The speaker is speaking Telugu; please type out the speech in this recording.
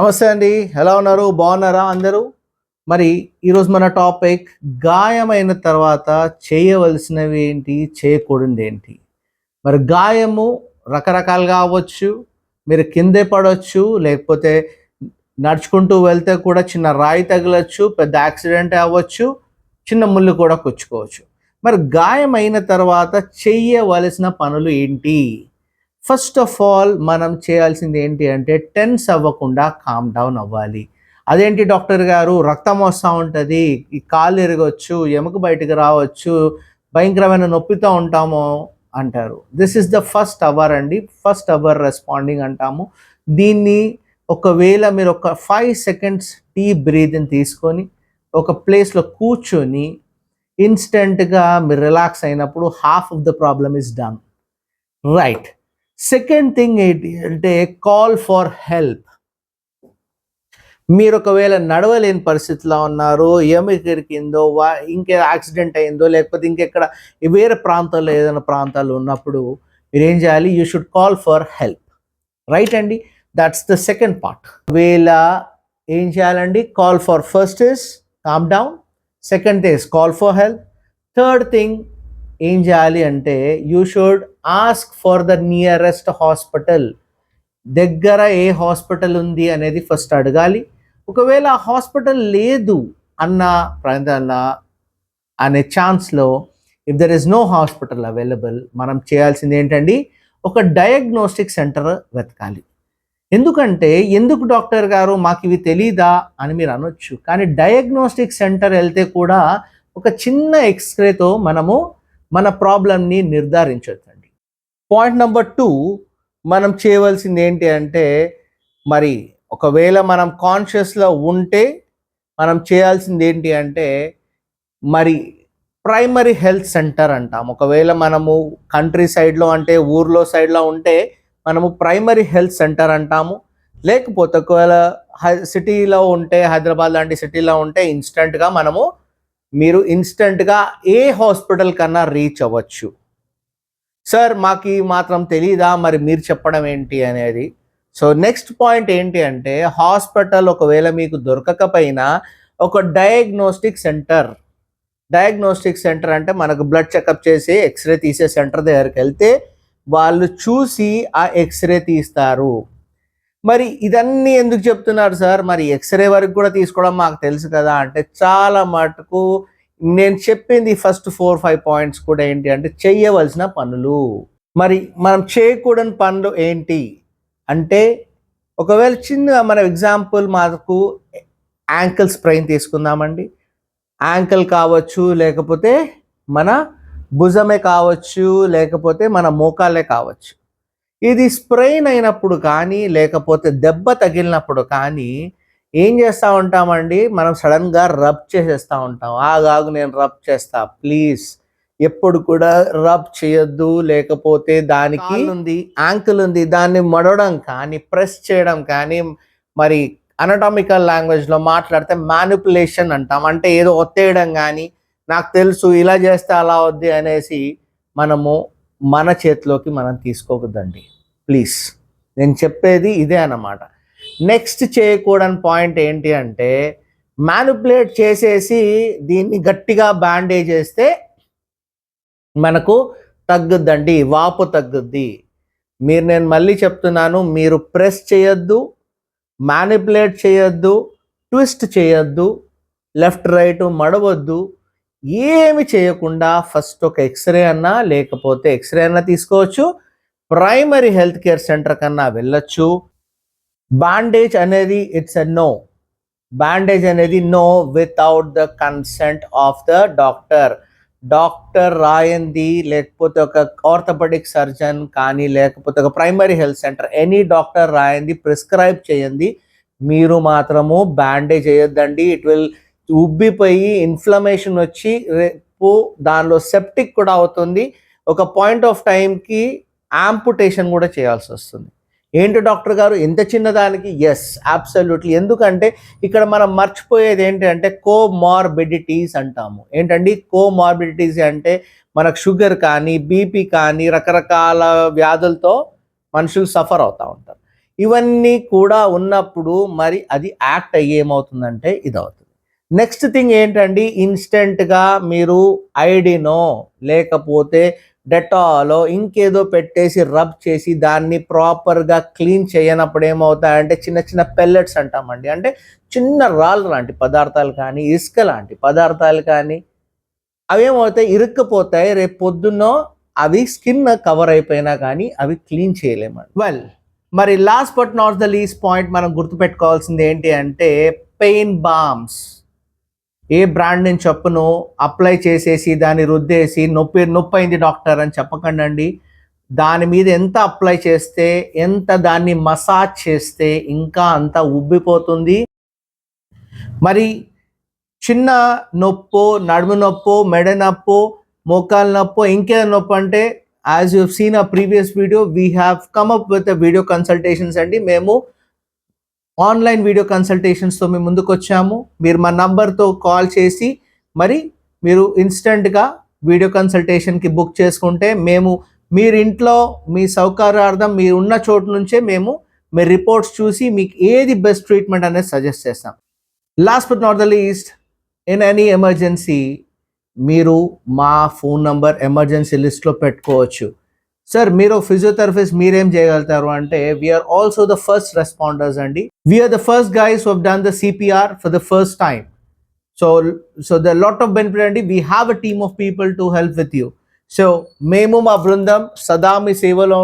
నమస్తే అండి. ఎలా ఉన్నారు? బాగున్నారా అందరూ? మరి ఈరోజు మన టాపిక్ గాయమైన తర్వాత చేయవలసినవి ఏంటి? చేయకూడదు ఏంటి? మరి గాయము రకరకాలుగా అవ్వచ్చు మీరు కిందే పడవచ్చు లేకపోతే నడుచుకుంటూ వెళ్తే కూడా చిన్న రాయి తగలచ్చు పెద్ద యాక్సిడెంట్ అవ్వచ్చు చిన్న ముళ్ళు కూడా కుచ్చుకోవచ్చు. మరి గాయం అయిన తర్వాత చేయవలసిన పనులు ఏంటి? ఫస్ట్ ఆఫ్ ఆల్ మనం చేయాల్సింది ఏంటి అంటే టెన్స్ అవ్వకుండా కామ్ డౌన్ అవ్వాలి. అదేంటి డాక్టర్ గారు? రక్తం వస్తూ ఉంటుంది ఈ కాళ్ళు ఎరగవచ్చు ఎముక బయటకు రావచ్చు భయంకరమైన నొప్పితో ఉంటాము అంటారు. This is the first hour అండి. ఫస్ట్ అవర్ రెస్పాండింగ్ అంటాము. దీన్ని ఒకవేళ మీరు ఒక ఫైవ్ సెకండ్స్ టీ బ్రీత్ని తీసుకొని ఒక ప్లేస్లో కూర్చొని ఇన్స్టెంట్గా మీరు రిలాక్స్ అయినప్పుడు half of the problem is done right second thing ఏంటి అంటే కాల్ ఫర్ హెల్ప్ మీరు ఒకవేళ నడవలేని పరిస్థితిలో ఉన్నారు ఎమికిరికిందో వా ఇంకే యాక్సిడెంట్ అయిందో లేకపోతే ఇంకెక్కడ వేరే ప్రాంతాల్లో ఏదైనా ప్రాంతాలు ఉన్నప్పుడు మీరు ఏం చేయాలి? You should call for help right అండి? దట్స్ ద సెకండ్ పార్ట్ వేళ ఏం చేయాలండి? Call for first is calm down second is call for help third thing ఏం చేయాలి అంటే you should ask for the nearest hospital దగ్గర ఏ హాస్పిటల్ ఉంది అనేది ఫస్ట్ అడగాలి. ఒకవేళ ఆ హాస్పిటల్ లేదు అన్న ప్రాంతాల అనే ఛాన్స్లో if there is no hospital available మనం చేయాల్సింది ఏంటండి? ఒక డయాగ్నోస్టిక్ సెంటర్ వెతకాలి. ఎందుకంటే ఎందుకు డాక్టర్ గారు మాకు ఇవి తెలీదా అని మీరు అనొచ్చు. కానీ డయాగ్నోస్టిక్ సెంటర్ వెళ్తే కూడా ఒక చిన్న ఎక్స్రేతో మనము మన ప్రాబ్లమ్ని నిర్ధారించవచ్చు. పాయింట్ నెంబర్ టూ మనం చేయవలసింది ఏంటి అంటే మరి ఒకవేళ మనం కాన్షియస్లో ఉంటే మనం చేయాల్సింది ఏంటి అంటే మరి ప్రైమరీ హెల్త్ సెంటర్ అంటాం. ఒకవేళ మనము కంట్రీ సైడ్లో అంటే ఊర్లో సైడ్లో ఉంటే మనము ప్రైమరీ హెల్త్ సెంటర్ అంటాము. లేకపోతే ఒకవేళ సిటీలో ఉంటే హైదరాబాద్ లాంటి సిటీలో ఉంటే ఇన్స్టెంట్గా మనము మీరు ఇన్స్టెంట్గా ఏ హాస్పిటల్ కన్నా రీచ్ అవ్వచ్చు. సార్ మాకు మాత్రం తెలీదా? మరి మీరు చెప్పడం ఏంటి అనేది. సో నెక్స్ట్ పాయింట్ ఏంటి అంటే హాస్పిటల్ ఒకవేళ మీకు దొరకకపోయినా ఒక డయాగ్నోస్టిక్ సెంటర్. డయాగ్నోస్టిక్ సెంటర్ అంటే మనకు బ్లడ్ చెకప్ చేసి ఎక్స్రే తీసే సెంటర్ దగ్గరికి వెళ్తే వాళ్ళు చూసి ఆ ఎక్స్రే తీస్తారు. మరి ఇదన్నీ ఎందుకు చెప్తున్నారు సార్? మరి ఎక్స్రే వరకు కూడా తీసుకోవడం మాకు తెలుసు కదా అంటే చాలా మటుకు నేను చెప్పింది ఫస్ట్ ఫోర్ ఫైవ్ పాయింట్స్ కూడా ఏంటి అంటే చేయవలసిన పనులు. మరి మనం చేయకూడని పనులు ఏంటి? అంటే ఒకవేళ చిన్న మన ఎగ్జాంపుల్ మాకు యాంకిల్ స్ప్రెయిన్ తీసుకుందామండి. యాంకిల్ కావచ్చు లేకపోతే మన భుజమే కావచ్చు లేకపోతే మన మోకాలే కావచ్చు. ఇది స్ప్రెయిన్ అయినప్పుడు కానీ లేకపోతే దెబ్బ తగిలినప్పుడు కానీ ఏం చేస్తూ ఉంటామండి? మనం సడన్గా రబ్ చేసేస్తూ ఉంటాం. ఆగాగు నేను రబ్ చేస్తా. ప్లీజ్. ఎప్పుడు కూడా రబ్ చేయొద్దు. లేకపోతే దానికి ఉంది యాంకిల్ ఉంది దాన్ని మడవడం కానీ ప్రెస్ చేయడం కానీ మరి అనటామికల్ లాంగ్వేజ్లో మాట్లాడితే మ్యానిపులేషన్ అంటాం. అంటే ఏదో ఒత్తేయడం కానీ నాకు తెలుసు ఇలా చేస్తే అలా వద్ది అనేసి మనము మన చేతిలోకి మనం తీసుకోకూడదండి. ప్లీజ్. నేను చెప్పేది ఇదే అన్నమాట. నెక్స్ట్ చేయకూడని పాయింట్ ఏంటి అంటే మ్యానుపులేట్ చేసేసి దీన్ని గట్టిగా బ్యాండేజ్ చేస్తే మనకు తగ్గుద్దండి వాపు తగ్గుద్ది. మీరు నేను మళ్ళీ చెప్తున్నాను మీరు ప్రెస్ చేయొద్దు మ్యానిపులేట్ చేయొద్దు ట్విస్ట్ చేయొద్దు లెఫ్ట్ రైట్ మడవద్దు ఏమి చేయకుండా ఫస్ట్ ఒక ఎక్స్రే అన్నా లేకపోతే ఎక్స్రే అన్నా తీసుకోవచ్చు ప్రైమరీ హెల్త్ కేర్ సెంటర్ కన్నా వెళ్ళొచ్చు బ్యాండేజ్ అనేది ఇట్స్ ఎ నో బ్యాండేజ్ అనేది no without the consent of the doctor doctor రాయంది లేకపోతే ఒక ఆర్థోపెడిక్ సర్జన్ కానీ లేకపోతే ఒక primary health centre any doctor రాయంది prescribe చేయండి మీరు మాత్రము బ్యాండేజ్ చేయొద్దండి. ఇట్ విల్ ఉబ్బిపోయి ఇన్ఫ్లమేషన్ వచ్చి రేపు దానిలో సెప్టిక్ కూడా అవుతుంది. ఒక పాయింట్ ఆఫ్ టైంకి యాంపుటేషన్ కూడా చేయాల్సి వస్తుంది. ఏంటి డాక్టర్ గారు? ఎంత చిన్నదానికి? ఎస్ అబ్సల్యూట్లీ ఎందుకంటే ఇక్కడ మనం మర్చిపోయేది ఏంటంటే కోమార్బిడిటీస్ అంటాము. ఏంటండి? కోమార్బిడిటీస్ అంటే మనకు షుగర్ కానీ బీపీ కానీ రకరకాల వ్యాధులతో మనుషులు సఫర్ అవుతూ ఉంటారు. ఇవన్నీ కూడా ఉన్నప్పుడు మరి అది యాక్ట్ అయ్యి ఏమవుతుందంటే ఇది అవుతుంది నెక్స్ట్ థింగ్ ఏంటండి ఇన్స్టెంట్గా మీరు ఐడినో లేకపోతే డెటాలో ఇంకేదో పెట్టేసి రబ్ చేసి దాన్ని ప్రాపర్గా క్లీన్ చేయనప్పుడు ఏమవుతాయంటే చిన్న చిన్న పెల్లెట్స్ అంటామండి. అంటే చిన్న రాళ్ళు లాంటి పదార్థాలు కానీ ఇసుక లాంటి పదార్థాలు కానీ అవేమవుతాయి ఇరుక్కుపోతాయి. రేపు పొద్దున్న అవి స్కిన్ కవర్ అయిపోయినా కానీ అవి క్లీన్ చేయలేమండి. వెల్ మరి last but not the least point మనం గుర్తుపెట్టుకోవాల్సింది ఏంటి అంటే పెయిన్ బామ్స్. ఏ బ్రాండ్ నేను చెప్పును అప్లై చేసేసి దాన్ని రుద్దేసి నొప్పి నొప్పి అయింది డాక్టర్ అని చెప్పకండి దాని మీద ఎంత అప్లై చేస్తే ఎంత దాన్ని మసాజ్ చేస్తే ఇంకా అంత ఉబ్బిపోతుంది. మరి చిన్న నొప్పో నడుము నొప్పో మెడ నొప్పో మోకాలు నొప్పో ఇంకేదో నొప్పి అంటే as you've seen a previous video we have come up with video consultations అండి. మేము ఆన్లైన్ వీడియో కన్సల్టేషన్స్తో మేము ముందుకు వచ్చాము మీరు మా నంబర్తో కాల్ చేసి మరి మీరు ఇన్స్టెంట్గా వీడియో కన్సల్టేషన్కి బుక్ చేసుకుంటే మేము మీరు ఇంట్లో మీ సౌకర్యార్థం మీరు ఉన్న చోటు నుంచే మేము మీ రిపోర్ట్స్ చూసి మీకు ఏది బెస్ట్ ట్రీట్మెంట్ అనేది సజెస్ట్ చేస్తాం. Last but not the least in any emergency మీరు మా ఫోన్ నంబర్ ఎమర్జెన్సీ లిస్ట్లో పెట్టుకోవచ్చు. సార్ మీరు ఫిజియోథెరపిస్ట్ మీరేం చేయగలుగుతారు అంటే we're also the first responders అండి. We're the first guys who done the CPR for the first time so so the lot of benefit అండి. We have a team of people to help with you so మేము మా బృందం సదా మీ సేవలో